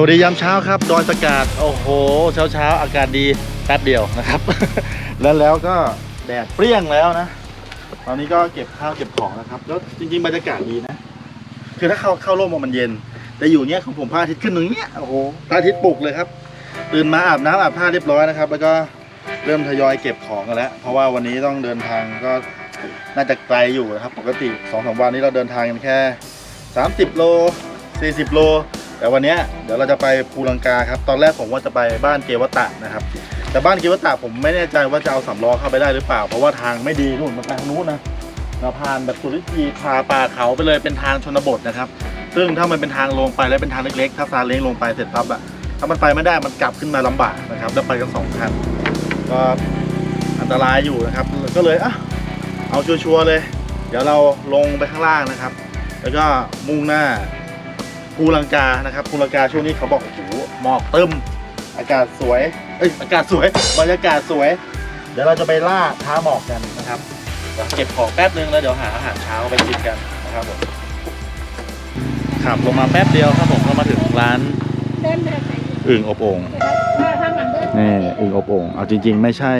สวัสดียามเช้าครับดอยสกาดโอ้โห เช้าเช้าอากาศดีแป๊บเดียวนะครับ แล้วแล้วก็แดดเปรี้ยงแล้วนะ ตอนนี้ก็เก็บข้าวเก็บของนะครับ แล้วจริงๆบรรยากาศดีนะ คือถ้าเข้าเข้าร่มมันเย็น แต่อยู่เนี้ยของผมพระอาทิตย์ขึ้นตรงเนี้ยโอ้โหพระอาทิตย์ปลุกเลยครับ ตื่นมาอาบน้ำอาบท่าเรียบร้อยนะครับ แล้วก็เริ่มทยอยเก็บของกันแล้ว เพราะว่าวันนี้ต้องเดินทางก็น่าจะไกลอยู่นะครับ ปกติสองสามวันนี้เราเดินทางกันแค่ 30 โล 40 โล แต่วันนี้เดี๋ยวเราจะไปภูลังกาครับ ตอนแรกผมว่าจะไปบ้านเกวตะนะครับ แต่บ้านเกวตะผมไม่แน่ใจว่าจะเอาสำล้อเข้าไปได้หรือเปล่า เพราะว่าทางไม่ดีนู่นมันทางนู้นนะเราผ่านแบบสุริยีพาป่าเขาไปเลยเป็นทางชนบทนะครับ ซึ่งถ้ามันเป็นทางลงไปแล้วเป็นทางเล็กๆ ถ้าซาเล้งลงไปเสร็จปั๊บอะถ้ามันไปไม่ได้มันกลับขึ้นมาลำบากนะครับ แล้วไปกันสองคันก็อันตรายอยู่นะครับ ก็เลยอะเอาชัวร์ๆเลย เดี๋ยวเราลงไปข้างล่างนะครับ แล้วก็มุ่งหน้า ภูลังกานะครับภูลังกาช่วงนี้เขาบอกโอ้โหหมอกเตึมอากาศสวยเอ้ยอากาศสวยบรรยากาศสวย เดี๋ยวเราจะไปล่าท้าหมอกกันนะครับเดี๋ยวเก็บของแป๊บนึงแล้วเดี๋ยวหาอาหารเช้าไปกินกันนะครับผมขับลงมาแป๊บเดียวครับผมก็มาถึงร้านเดินไปไหนอึ่งอบโอ่งถ้ามันเดินนี่อึ่งอบโอ่งเอาจริง ๆ ไม่ใช่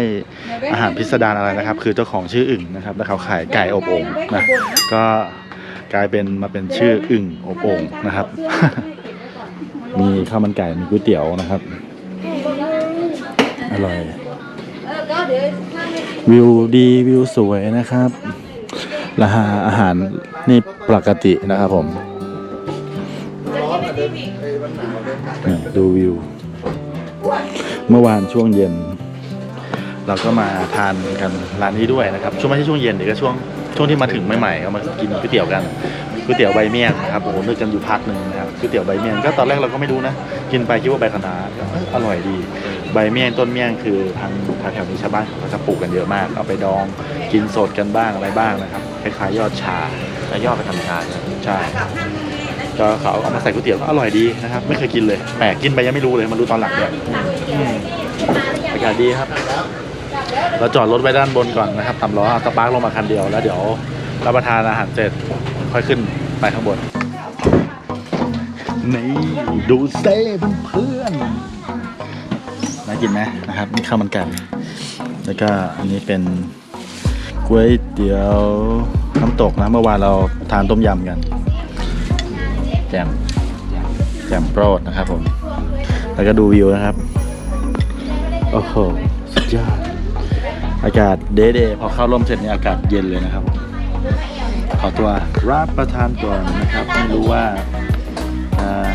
อาหารพิสดารอะไรนะครับ คือเจ้าของชื่ออึ่งนะครับ แล้วเขาขายไก่อบโอ่งนะก็ กลายเป็นมาเป็นชื่ออึ่งอบโอ่งนะครับ มีข้าวมันไก่มีก๋วยเตี๋ยวนะครับ อร่อยเออก็เดี๋ยวถ้าไม่วิวดีวิวสวยนะครับราคาอาหารนี่ปกตินะครับผมนี่ดูวิว เมื่อวานช่วงเย็น เราก็มาทานกันร้านนี้ด้วยนะครับ ช่วงไม่ใช่ช่วงเย็นเดี๋ยวก็ช่วง ช่วงที่มาถึงใหม่ๆก็มากินก๋วยเตี๋ยวกันก๋วยเตี๋ยวใบเมี่ยงนะครับโอ้โหนึกกันอยู่พักหนึ่งนะครับก๋วยเตี๋ยวใบเมี่ยงก็ตอนแรกเราก็ไม่รู้นะกินไปคิดว่าใบคะน้าก็เอ้ยอร่อยดี ใบเมี่ยงต้นเมี่ยงคือทางแถวๆนี้ชาวบ้านเขาจะปลูกกันเยอะมาก เอาไปดองกินสดกันบ้างอะไรบ้างนะครับคล้ายๆยอดชาแล้วย่อไปทำชาเนี่ยใช่ก็เขาเอามาใส่ก๋วยเตี๋ยวก็อร่อยดีนะครับ ไม่เคยกินเลยแปลกกินไปยังไม่รู้เลยมารู้ตอนหลังเนี่ยอืมอากาศดีครับ เราจอดรถไว้ด้านบนก่อนนะครับต่ำล้อสปาร์คลงมาคันเดียวแล้วเดี๋ยวรับประทานอาหารเสร็จค่อยขึ้นไปข้างบนนี่ดูเซ่เพื่อนน่ากินไหมนะครับนี่ข้าวมันไก่แล้วก็อันนี้เป็นก๋วยเตี๋ยวน้ำตกนะเมื่อวานเราทานต้มยำกันแจมแจมโปรดนะครับผม แล้วก็ดูวิวนะครับ โอ้โห สุดยอด อากาศเดเดพอเข้าร่มเสร็จเนี่ยอากาศเย็นเลยนะครับ ขอตัวรับประทานก่อนนะครับ ไม่รู้ว่าา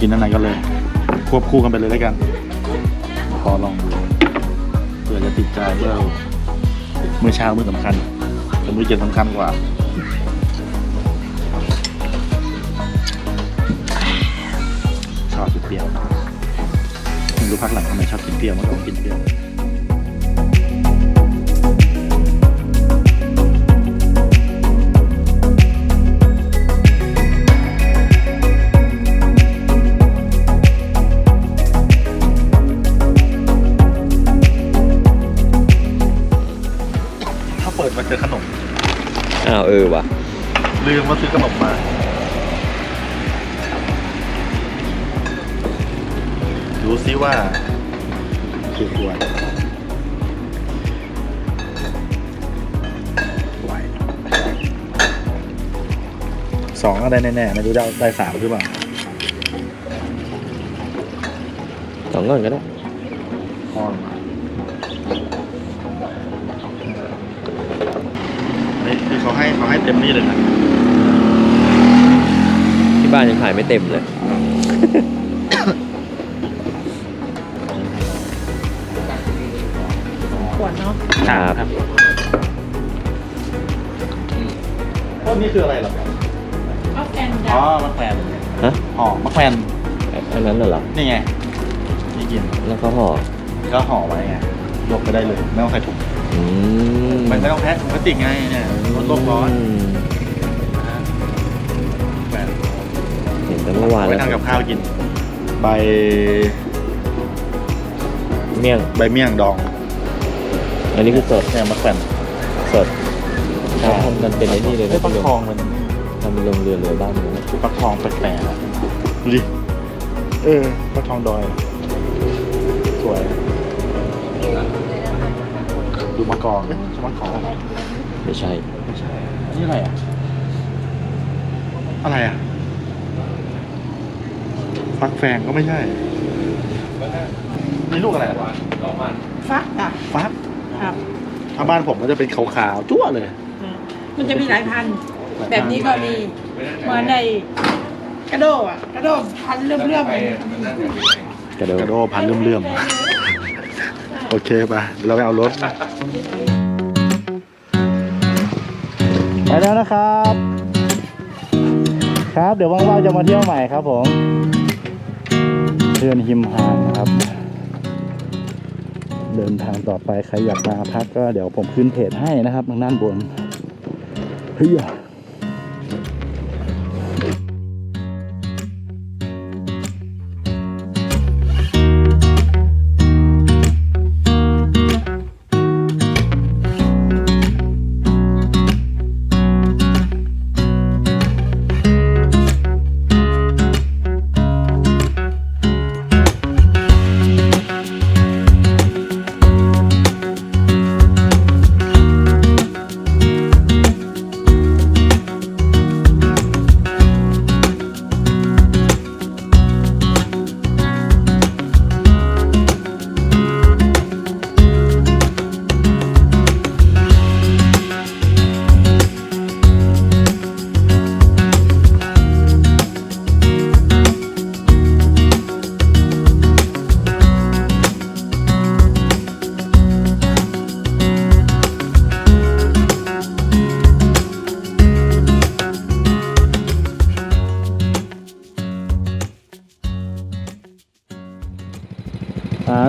กินอันไหนก็เลย ควบคู่กันไปเลยแล้วกันขอลองดูเผื่อจะติดใจเมื่อมื้อเช้ามื้อสำคัญแต่มื้อเย็นสำคัญกว่าชอบกินเปรี้ยวไม่รู้พักหลังทำไมชอบกินเปรี้ยวเมื่อก่อนกินเปรี้ยว เออว่ะลืมว่าซื้อขนมมา ดูซิว่าคือควรไหวสองก็ได้แน่ๆไม่รู้จะเอาได้สามหรือเปล่า สองก่อนก็ได้ พอนี่คือ เขาให้เขาให้เต็มนี่เลยนะที่บ้านยังขายไม่เต็มเลยขวดเนาะครับพวกนี้คืออะไรเหรอเอาแฟนอ๋ดาอมะแขวนฮะห่อมะแขวนอันนั้นน่ะเหรอนี่ไงนี่กินแล้วก็ห่อก็ห่อไว้ไงยกไปได้เลยไม่ต้องใส่ถุงอื มมันไม่ต้องแพ็คพลาสติกไงเนี่ยลดโลกร้อนมแขวนเห็นแต่เมื่อวานไว้แล้วทำกับข้าวกิน ใบเมี่ยง ใบเมี่ยงดองอันนี้คือสดเนี่ยมะแขวนสดเขาทำกันเป็นไอ้นี่เลยไอ้นะปักพี่ลงทองมันทำเป็นลงเรือเรือบ้านเลยนะปักทองแปลกๆอะดูดิ เออฟักทองดอย สวย ดูมะกอกเอ๊ะใช่มะกอกเหรอไม่ใช่ ไม่ใช่อันนี่อะไรอะ อะไรอะฟักแฟงก็ไม่ใช่นี่ลูกอะไรอะฟักอะฟักครับถ้าบ้านผมก็จะเป็นขาวๆจั่วเลยมันจะมีหลายพันธุ์แบบนี้ก็มีเหมือนในกระโดดอะกระโดดพันเลื่อมๆเลยกระโดดกระโดพันเลื่อมๆ โอเคไปเดี๋ยวเราไปเอารถไปแล้วนะครับ ครับเดี๋ยวว่างๆจะมาเที่ยวใหม่ครับผมเดินหิมหานนะครับ เดินทางต่อไปใครอยากมาพักก็เดี๋ยวผมขึ้นเพจให้นะครับทางด้านบนเฮ้ย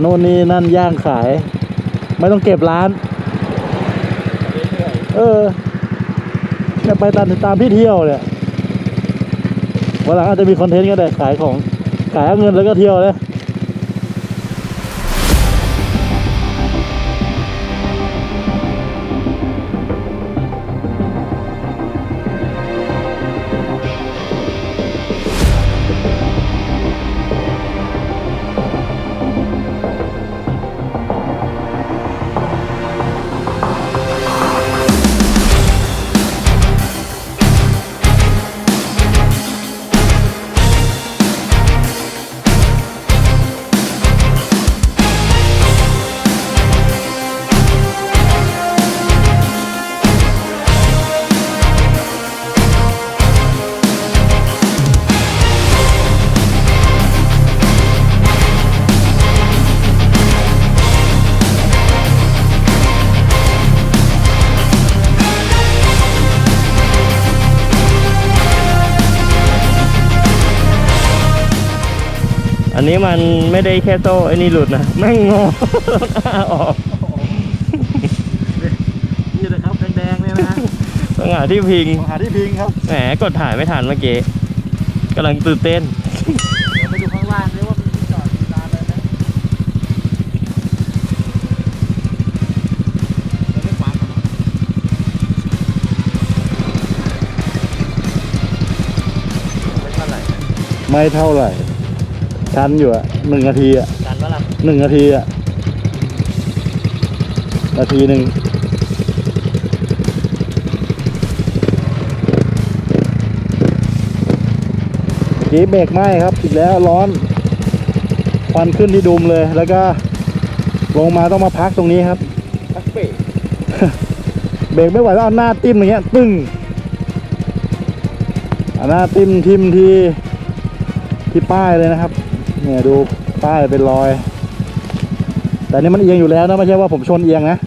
น่นนี่นั่นย่างขาย ไม่ต้องเก็บร้าน เออจะไปตามตามพี่เที่ยวเนี่ยวันหลังอาจจะมีคอนเทนต์ก็ได้ขายของขายเอาเงินแล้วก็เที่ยวเลย มันไม่ได้แค่โซ่ไอ้นี่หลุดนะแม่งงอออกนี่นะครับแดงๆเนี่ยนะต้องหาที่พิงหาที่พิงครับแหมกดถ่ายไม่ทันเมื่อกี้กำลังตื่นเต้นเดี๋ยวไปดูข้างล่างดิว่ามีที่จอดมีร้านอะไรไหมเดี๋ยวไม่ขวางก่อนเนอะไม่เท่าไหร่ไม่เท่าไหร่ ชันอยู่อะหนึ่งนาทีอะกันว่าล่ะหนึ่งนาทีอะนาทีหนึ่งเมื่อกี้เบรกไหม้ครับอีกแล้วร้อนควันขึ้นที่ดุมเลย แล้วก็ลงมาต้องมาพักตรงนี้ครับ พักเบรกเบรกไม่ไหวแล้วเอาหน้าติ้มอย่างเงี้ย ตึ้งเอาหน้าติ้มทิมที่ที่ป้ายเลยนะครับ เนี่ยดูป้ายเป็นรอย แต่นี่มันเอียงอยู่แล้วนะไม่ใช่ว่าผมชนเอียงนะ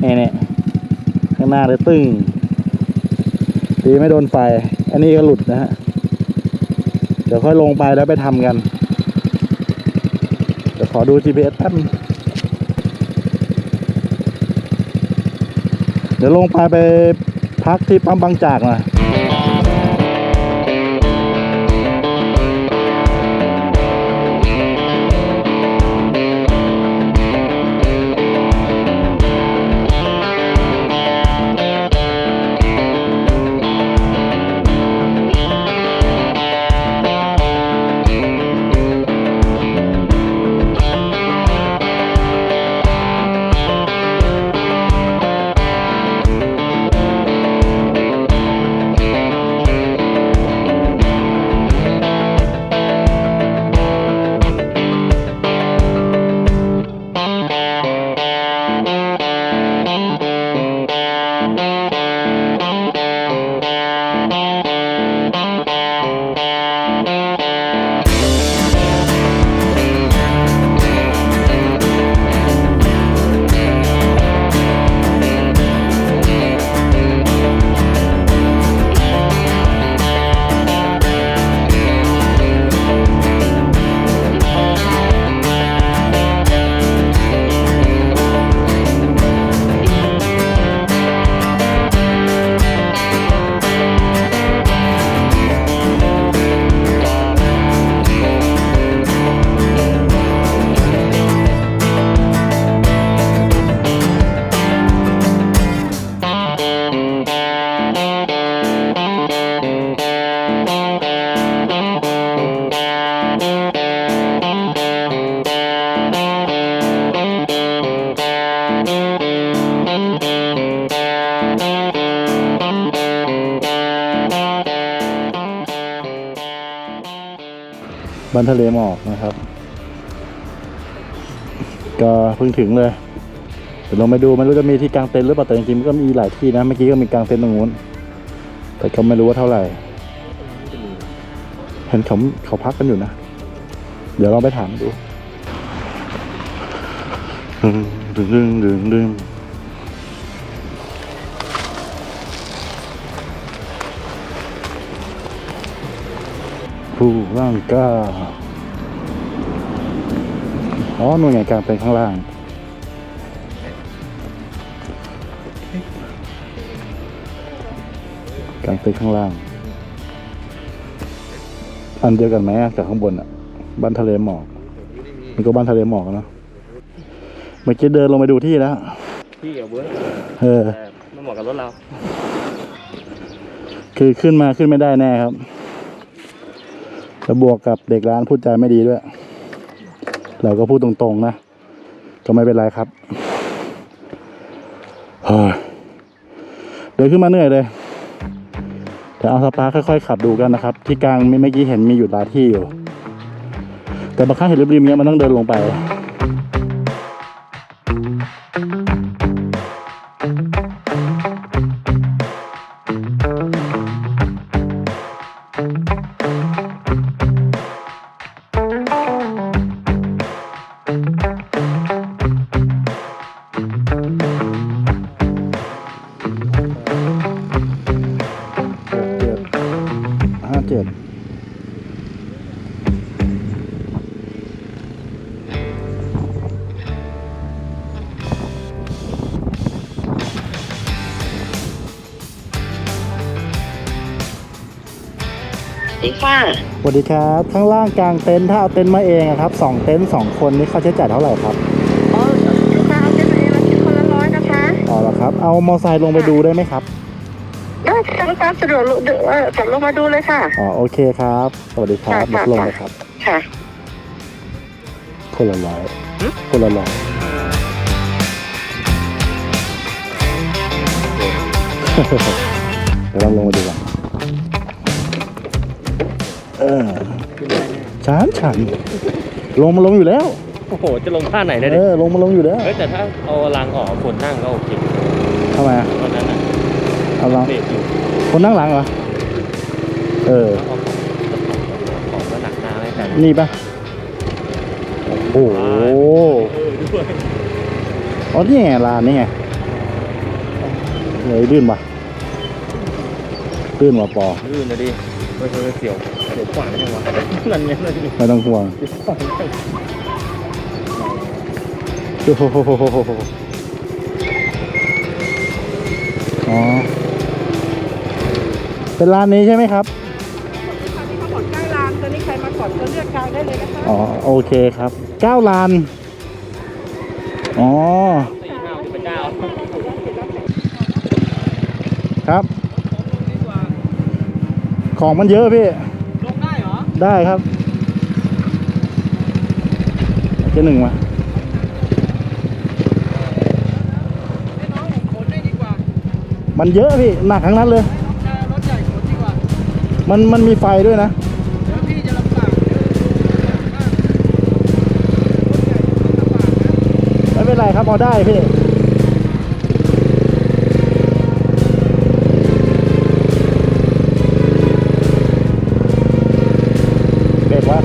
เนี่ยเนี่ยข้างหน้าเลยตึ้งตีไม่โดนไฟ อันนี้ก็หลุดนะฮะ เดี๋ยวค่อยลงไปแล้วไปทำกัน เดี๋ยวขอดู GPS แป๊บนเดี๋ยวลงไปไปพักที่ปั๊มบางจากหน่อย ทะเลหมอกนะครับ ก็เพิ่งถึงเลยเดี๋ยวลงไปดูไม่รู้จะมีที่กางเต็นท์หรือเปล่าแต่จริงๆก็มีหลายที่นะเมื่อกี้ก็มีกางเต็นท์ตรงนู้น แต่ก็ไม่รู้ว่าเท่าไหร่เห็นเขาเขาพักกันอยู่นะ เดี๋ยวเราไปถามดูดึงดึงดึงดึง ดึงผู้ร่างกล้าอ๋อหน่วยงานกลางเป็นข้างล่าง กลางเต็นท์ข้างล่าง อันเดียวกันไหมอะจากข้างบนอะ บ้านทะเลหมอก มันก็บ้านทะเลหมอกอะเนอะเมื่อกี้เดินลงไปดูที่แล้วพี่กับเบิร์ดเออแต่ไม่เหมาะกับรถเรา คือขึ้นมาขึ้นไม่ได้แน่ครับ แล้วบวกกับเด็กร้านพูดจาไม่ดีด้วย เราก็พูดตรงๆนะ ก็ไม่เป็นไรครับเฮ้ยเดินขึ้นมาเหนื่อยเลยแต่เอาสปาค่อยๆขับดูกันนะครับ ที่กลางมีเมื่อกี้เห็นมีอยู่หลายที่อยู่ แต่บางครั้งเห็นริมๆเนี้ยมันต้องเดินลงไป วัสดีครับข้างล่างกลางเต็นท์ถ้าเอาเต็นท์มาเองอะครับสองเต็นท์สองคนนี่ค่าใช้จ่ายเท่าไหร่ครับอ๋อลูกค้าเอาเส้นไหนมาคิดคนละร้อยนะคะ อ๋อเหรอครับ เอามอไซค์ลงไปดูได้ไหมครับได้ตามตามสะดวกลูกเดี๋ยวเออจับลงมาดูเลยค่ะ อ๋อโอเคครับ สวัสดีครับค่ะลดลงค่ะเลยครับ ค่ะ คนละร้อยคนละร้อย เดี๋ยวเราลงมาดูกัน เออฉันฉันลงมาลงอยู่แล้ว โอ้โห จะลงท่าไหนได้เอดิอลงมาลงอยู่แล้วเฮ้ยแต่ถ้าเอาลังออกคนนั่งก็โอเคทำไมอะตอนนั้นน่ะเอาละเบรกอยู่คนนั่งหลังเหรอเออเอาของของก็หนักหน้าไม่แต่นี่ปะโอ้โหเออด้วยอ๋อนี่ไงลานนี่ไงเลยลื่นปะลื่นว่ะปอลื่นนะดิเฮ้ยเฮ้ยเสียว เสียวขวางได้ยังวะนั่นไงนั่นไงไม่ต้องห่วงขวางได้โอ้โหอ๋อ เป็นร้านนี้ใช่ไหมครับที่เขาบอกใกล้ลานตอนนี้ใครมาก่อนก็เลือกกลางได้เลยนะคะอ๋อโอเคครับเก้าลานอ๋อครับ ของมันเยอะพี่ ได้ครับเจหนึ่งมาให้น้องขนได้ดีกว่ามันเยอะพี่ หนักทั้งนั้นเลยเออรถใหญ่ขนดีกว่ามันมันมีไฟด้วยนะ เดี๋ยวพี่จะลำบากเดี๋ยวรถใหญ่ต้องลำบากนะ ไม่เป็นไรครับพอได้พี่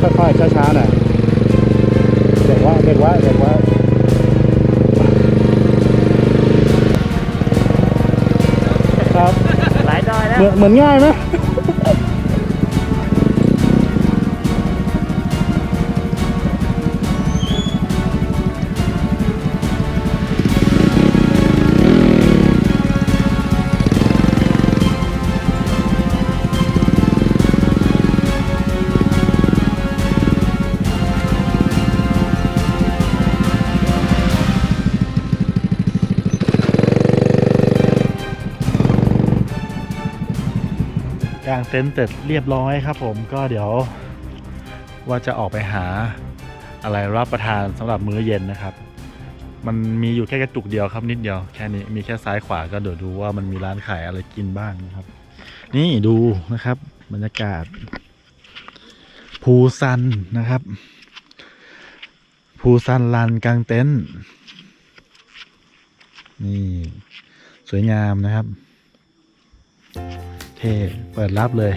ค่อยๆช้าๆหน่อยเบรกไว่าเบรกไว่าเบรกไว่าครับหลายดอยแล้วเหมือนเหมือนง่ายไหม กางเต็นท์เสร็จเรียบร้อยครับผมก็เดี๋ยวว่าจะออกไปหาอะไรรับประทานสำหรับมื้อเย็นนะครับ มันมีอยู่แค่กระจุกเดียวครับนิดเดียวแค่นี้มีแค่ซ้ายขวาก็เดี๋ยวดูว่ามันมีร้านขายอะไรกินบ้างนะครับ นี่ดูนะครับ บรรยากาศภูซันนะครับภูซันลานกลางเต็นท์นี่ สวยงามนะครับ เท่เปิดรับเลย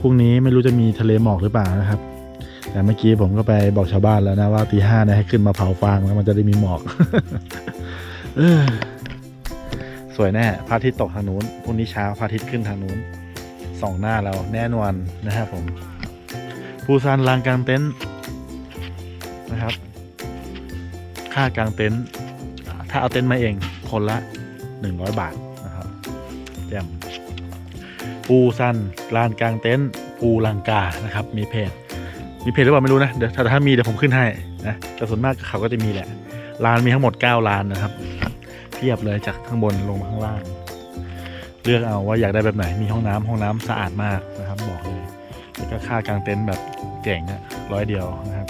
พรุ่งนี้ไม่รู้จะมีทะเลหมอกหรือเปล่านะครับ แต่เมื่อกี้ผมก็ไปบอกชาวบ้านแล้วนะว่าตีห้าเนี่ยให้ขึ้นมาเผาฟางแล้วมันจะได้มีหมอกสวยแน่พระอาทิตย์ตกทางนู้นพรุ่งนี้เช้าพระอาทิตย์ขึ้นทางนู้นส่องหน้าเราแน่นอนนะครับผมภูซานลานกลางเต็นท์นะครับ ค่ากลางเต็นท์ถ้าเอาเต็นท์มาเองคนละ 100 บาทนะครับแจ่ม ปูซันลานกลางเต็นท์ปูลังกานะครับ มีเพจ มีเพจหรือเปล่าไม่รู้นะเดี๋ยวถ้าถ้ามีเดี๋ยวผมขึ้นให้นะแต่ส่วนมากเขาก็จะมีแหละลานมีทั้งหมด 9ลานนะครับเทียบเลยจากข้างบนลงมาข้างล่าง เลือกเอาว่าอยากได้แบบไหนมีห้องน้ำห้องน้ำสะอาดมากนะครับ บอกเลยแล้วก็ค่ากลางเต็นท์แบบเจ๋งอะร้อยเดียวนะครับ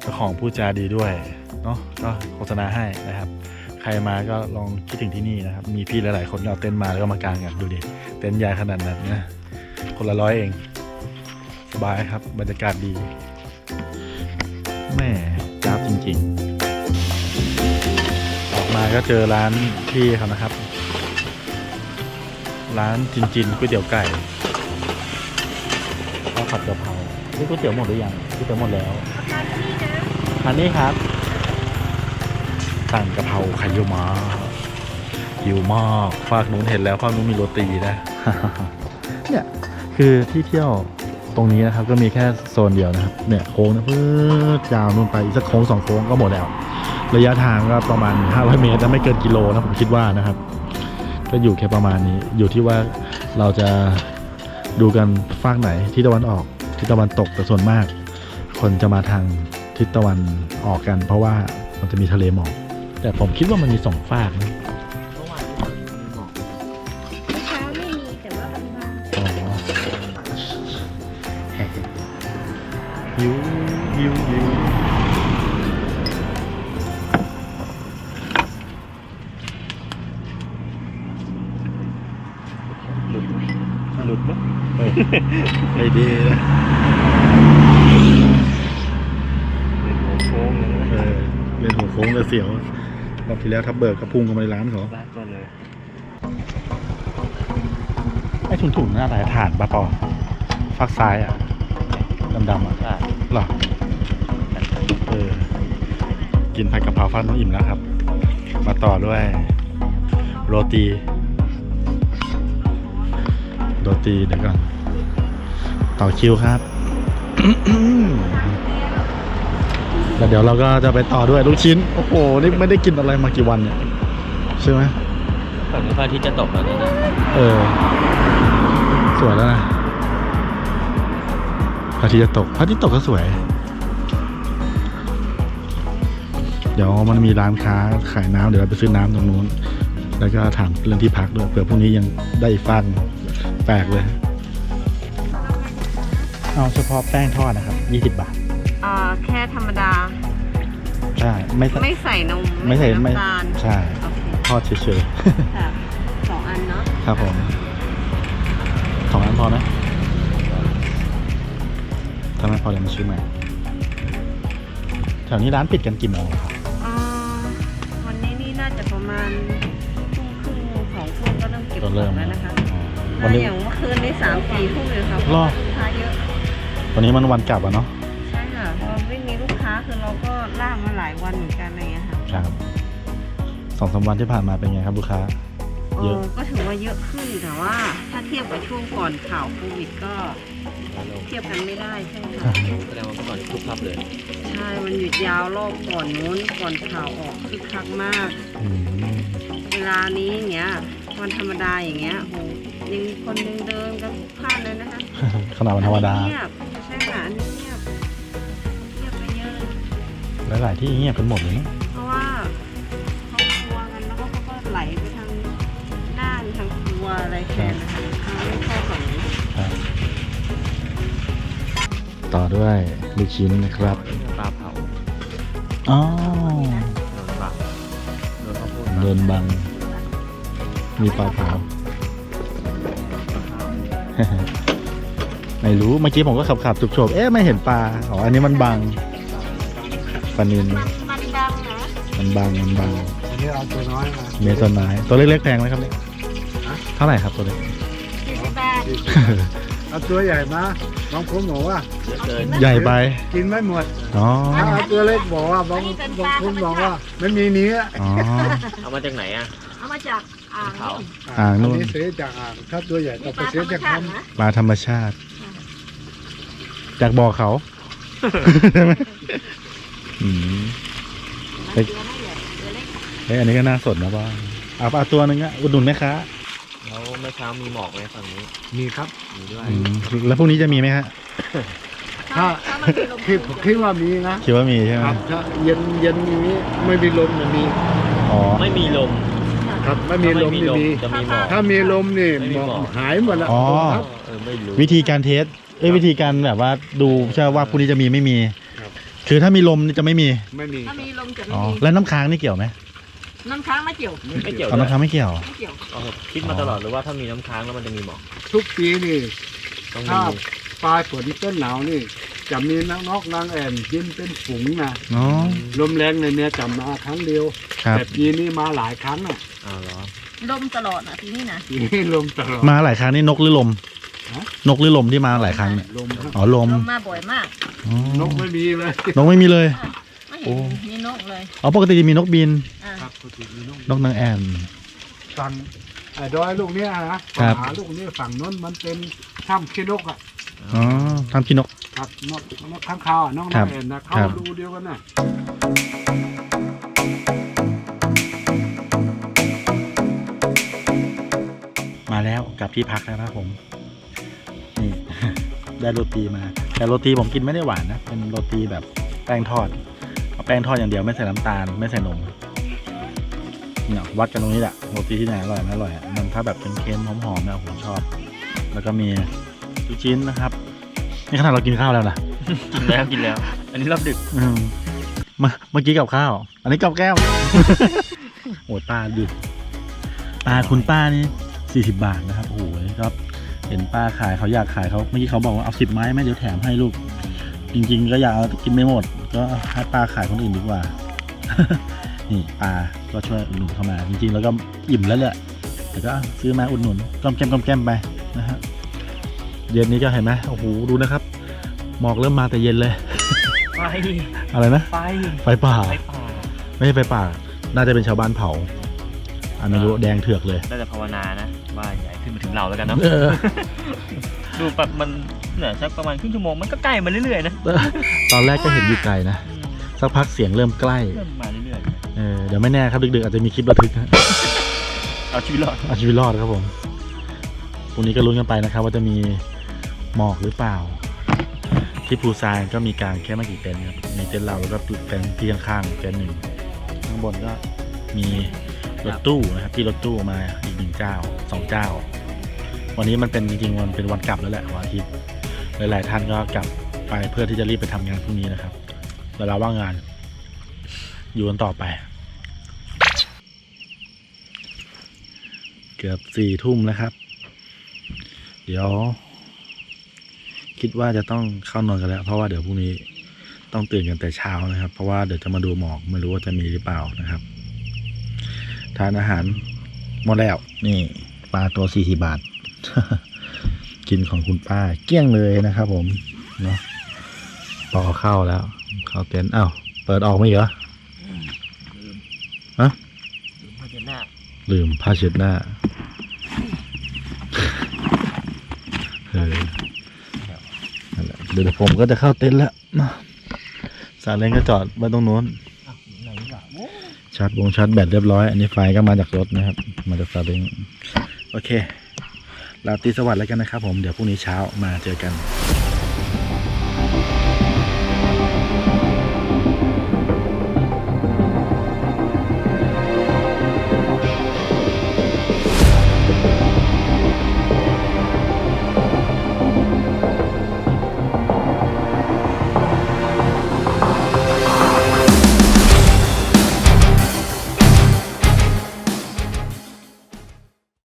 เจ้าของพูดจาดีด้วยเนาะก็โฆษณาให้นะครับ ใครมาก็ลองคิดถึงที่นี่นะครับ มีพี่หลาย ๆ คนก็เอาเต็นท์มาแล้วก็มากางกันดูดิ เต็นท์ใหญ่ขนาดนั้นนะ คนละร้อยเอง สบายครับ บรรยากาศดี แม่จ้าบจริง ๆ ออกมาก็เจอร้านพี่เขานะครับ ร้านจินจินก๋วยเตี๋ยวไก่ข้าวผัดกะเพรานี่ก๋วยเตี๋ยวหมดหรือยังก๋วยเตี๋ยวหมดแล้วอันนี้ครับ สั่งกะเพราไข่เยี่ยวม้าหิวมากฝากนู้นเห็นแล้วฝากนู้นมีโรตีนะ เนี่ยคือที่เที่ยวตรงนี้นะครับก็มีแค่โซนเดียวนะครับ เนี่ยโค้งนะปื๊ดยาวนู่นไปอีกสักโค้งสองโค้งก็หมดแล้ว ระยะทางก็ประมาณ 500 เมตรนะไม่เกินกิโลนะผมคิดว่านะครับ ก็อยู่แค่ประมาณนี้ อยู่ที่ว่าเราจะดูกันฟากไหนทิศตะวันออกทิศตะวันตกแต่ส่วนมาก คนจะมาทางทิศตะวันออกกัน เพราะว่ามันจะมีทะเลหมอก แต่ผมคิดว่ามันมีสองฟากนะเช้าไม่มีแต่ว่าบางอ๋อหิวหิวหิวหลุดไหมไอเดีนะ โค้งเลย เออเล่นหัวโค้ง เลยเสียวรอบที่แล้วทับเบิกกระพุ่งกันไปร้านเขาลากก่อนเลยไอ้ถุงถุงๆหน้าไหนฐานปะปอฟักซ้ายอะดำๆอะใช่เหรอเออกินผัดกะเพราฟักน้องอิ่มแล้วครับ มาต่อด้วยโรตีโรตีเดี๋ยวก่อนต่อคิวครับ แล้วเดี๋ยวเราก็จะไปต่อด้วยลูกชิ้น โอ้โห นี่ไม่ได้กินอะไรมากี่วันเนี่ย ใช่ไหมฝั่งนี้พระอาทิตย์จะตกแล้วนะเออ สวยแล้วนะพระอาทิตย์จะตกพระอาทิตย์ตกก็สวย เดี๋ยวมันมีร้านค้าขายน้ำเดี๋ยวเราไปซื้อน้ำตรงนู้น แล้วก็ถามเรื่องที่พักด้วยเผื่อพรุ่งนี้ยังได้อีกฟังแปลกเลย เอาเฉพาะแป้งทอดนะครับ 20 บาท อ่าแค่ธรรมดา ใช่ไม่ใส่ไม่ใส่นมไม่ใส่ไม่น้ำตาลใช่โอเคทอดเฉยค่ะสองอันเนาะๆ ครับผมสองอันพอไหมถ้าไม่พอเดี๋ยวมาซื้อใหม่แถวนี้ร้านปิดกันกี่โมงครับ อ่าวันนี้นี่น่าจะประมาณทุ่มครึ่งสองทุ่มก็เริ่มเก็บขก็องเริ่มแล้วนะคะวันถ้านี้ อย่างเมื่อคืนนี่สามสี่ทุ่มเลยค่ะเพรอ ราะว่าลูกค้าเยอะวันนี้มันวันกลับอะเนาะ ล่ามาหลายวันเหมือนกันอะไรอย่างเงี้ยค่ะครับสองสามวันที่ผ่านมาเป็นไงครับลูกค้า เยอะโก็ถือว่าเยอะขึ้นแต่ว่า ถ้าเทียบกับช่วงก่อนข่าวโควิดก็เทียบกันไม่ได้ใช่ไหมคะ แสดงว่าเมื่อก่อนทุกพับเลยใช่ มันหยุดยาวรอบก่อนนู้นก่อนข่าวออกคึกคักมาก อืมเวลานี้อย่างเงี้ยวันธรรมดาอย่างเงี้ยโหยังมีคนเดินเดินกันพลาดเลยนะคะขนาดวันธรรมดา เงียบ หลาย ๆ ที่เงียบกันหมดเลยนะเพราะว่าเขากลัวกันแล้วก็เขาก็ไหลไปทางด้านทางครัวอะไรแทนนะคะเขาไม่เข้าฝั่งนี้ครับต่อด้วยลูกชิ้นนะครับปลาเผาอ๋อโดนบังโดนข้าวโพดโดนบัง มีปลาเผา ไม่รู้เมื่อกี้ผมก็ขับขับๆจุบๆเอ๊ะไม่เห็นปลา อ๋อ อันนี้มันบังป ลานินมันมันดังนะมันบังมันบังอันนี้เอาตัวน้อยมาเมตรไม้ตัวเล็กๆแพงไหมครับเนี่ยเท่าไหร่ครับตัวเล็ก สี่สิบบาทเอาตัวใหญ่มาบางคนบอกว่าใหญ่ไปกินไม่หมดอ๋อถ้าเอาตัวเล็กบอกว่าบางบางคนบอกว่าไม่มีเนื้ออ๋อเอามาจากไหนอะเอามาจากอ่างเขาอ่างนู่นอันี้ซื้อจากอ่างถ้าตัวใหญ่นี่ต้องปไปลาธรซื้อรมจากชาคตินะปลาธรรมชาติ จากบ่อเขาใช่ไหม อืมเฮ้ยตัวไม่ใหญ่ตัวเล็กเฮ้ยอันนี้ก็น่าสนนะว่าเอาปลาตัวหนึงอะอุดหนุนไหมคะแล้วเมื่อเช้ามีหมอกไหมฝั่งนี้ มีครับ มีด้วย อืมแล้วพรุ่งนี้จะมีไหมฮะถ้าถ้ามันมีลมคิดผมคิดว่ามีนะ คิดว่ามีใช่ไหมครับถ้าเย็นเย็นอย่างนี้ไม่มีลมจะมี อ๋อ ไม่มีลม ครับ ไม่มีลมถ้าจะมี จะมีหมอก ถ้ามีลมนี่ไม่มีหมอกหมอกหายหมดละอ๋อ ครับ เออไม่รู้วิธีการเทสเอ้ยวิธีการแบบว่าดูใช่ว่าพรุ่งนี้จะมีไม่มี ครับคือถ้ามีลมนี่จะไม่มีไม่มีถ้ามีลมจะไม่อ๋อมีแล้วน้ำค้างนี่เกี่ยวไหมน้ำค้างไม่เกี่ยวไม่เกี่ยวเอาด้วยน้ำค้างไม่เกี่ยว ไม่เกี่ยว อ๋อคิดมาตลอดเลยว่าถ้ามีน้ำค้างแล้วมันจะมีหมอกทุกปีนี่ ต้องถ้ามีปลายฝนต้นหนาวนี่ จะมีนางนกนางแอ่นบินเป็นฝูงนะอ๋อลมแรงในเนี้ยจะมาครั้งเดียว ครับ แต่ปีนี้มาหลายครั้งอะอ้าวเหรอลมตลอดอะทีนี้นะปีนี้ลมตลอดมาหลายครั้งนี่นกหรือลมฮะ นกหรือลมที่มาหลายครั้งเนี่ยลมครับอ๋อลมลมมาบ่อยมากอ๋อนกไม่มีเลยนกไม่มีเลย ไม่โอ้เห็นมีนกเลยอ๋อปกติจะมีนกบิน อ่าครับปกติมีนกนกนางแอ่น ฝั่งไอ้ดอยลูกเนี้ยนะครับหาลูกนี้ฝั่งโน้นมันเป็นถ้ำขี้นกอะอ๋อทำขี้นก ครับนกนกข้างคาวอะนกครันาบงแอ่นนะเข้าครับ ดูเดียวกันน่ะมาแล้วกลับที่พักแล้วนะครับผมนี่ ได้โรตีมา แต่โรตีผมกินไม่ได้หวานนะ เป็นโรตีแบบแป้งทอดเอาแป้งทอดอย่างเดียวไม่ใส่น้ำตาล ไม่ใส่นมเนี่ยวัดกันตรงนี้แหละโรตีที่ไหนอร่อยไม่อร่อยอะมันถ้าแบบเค็มๆหอมๆเนี่ยผมชอบ แล้วก็มีลูกชิ้นนะครับนี่ขนาดเรากินข้าวแล้วนะกินแล้วกินแล้ว อันนี้รอบดึกอืมมาเมื่อกี้กับข้าว อันนี้กับแก้วโอ้ยป้าดูปลาคุณป้านี่สี่สิบาทนะครับโอ้โหก็ เห็นป้าขายเขาอยากขายเขาเมื่อกี้เขาบอกว่าเอาสิบไม้ไหมเดี๋ยวแถมให้ลูก จริง ๆ ก็อยากเอากินไม่หมด ก็ให้ป้าขายคนอื่นดีกว่า นี่ปลาก็ช่วยอุดหนุนเข้ามา จริง ๆ แล้วก็อิ่มแล้วแหละแต่ก็ซื้อมาอุดหนุนก้อมแก้มก้อมแก้มไปนะฮะเย็นนี้ก็เห็นไหมโอ้โหดูนะครับหมอกเริ่มมาแต่เย็นเลย ไฟอะไรนะไฟไฟป่าไฟป่า ไม่ใช่ไฟป่า น่าจะเป็นชาวบ้านเผา อันไม่รู้แดงเถือกเลย น่าจะภาวนานะ ว่าใหญ่ขึ้นมาถึงเราแล้วกันเนาะเออ ดูแบบมันเนี่ยสักประมาณครึ่งชั่วโมงมันก็ใกล้มาเรื่อยๆนะตอนแรกก็เห็นอยู่ไกลนะ อืมสักพักเสียงเริ่มใกล้ เริ่มมาเรื่อยเออ เดี๋ยวไม่แน่ครับดึกๆอาจจะมีคลิประทึกนะๆเอาชีวิตรอดเอาชีวิตรอดครับผมพรุ่งนี้ก็ลุ้นกันไปนะครับว่าจะมีหมอกหรือเปล่า ที่ภูซานก็มีการแค่ไม่กี่เต็นท์ครับ มีเต็นท์เราแล้วก็เต็นท์ที่ข้างๆเต็นท์หนึ่งข้างบนก็มี รถตู้นะครับที่รถตู้มาอีกหนึ่งเจ้าสองเจ้า วันนี้มันเป็นจริงๆมันเป็นวันกลับแล้วแหละวันอาทิตย์หลาย ๆ ท่านก็กลับไปเพื่อที่จะรีบไปทำงานพรุ่งนี้นะครับเวลาว่างงาน อยู่กันต่อไป เกือบสี่ทุ่มแล้วครับ เดี๋ยว คิดว่าจะต้องเข้านอนกันแล้ว เพราะว่าเดี๋ยวพรุ่งนี้ต้องตื่นกันแต่เช้านะครับ เพราะว่าเดี๋ยวจะมาดูหมอกไม่รู้ว่าจะมีหรือเปล่านะครับ ทานอาหารหมดแล้ว นี่ ปลาตัวสี่สิบาท กินของคุณป้า เกลี้ยงเลยนะครับผมเนาะปอเข้าแล้ว เข้าเต็นท์อ้าวเปิดออกไหมเหรอฮะพาเจน่าลืมผ้าเช็ดหน้าเออนั่นแหละเดี๋ยวผมก็จะเข้าเต็นท์แล้วนะซาเล้งก็จอดไว้ตรงนู้นาร์จวงชาร์จแบตเรียบร้อย อันนี้ไฟก็มาจากรถนะครับ มาจากซาเล้งโอเคลาตีสวัสดิ์แล้วกันนะครับผม เดี๋ยวพรุ่งนี้เช้ามาเจอกัน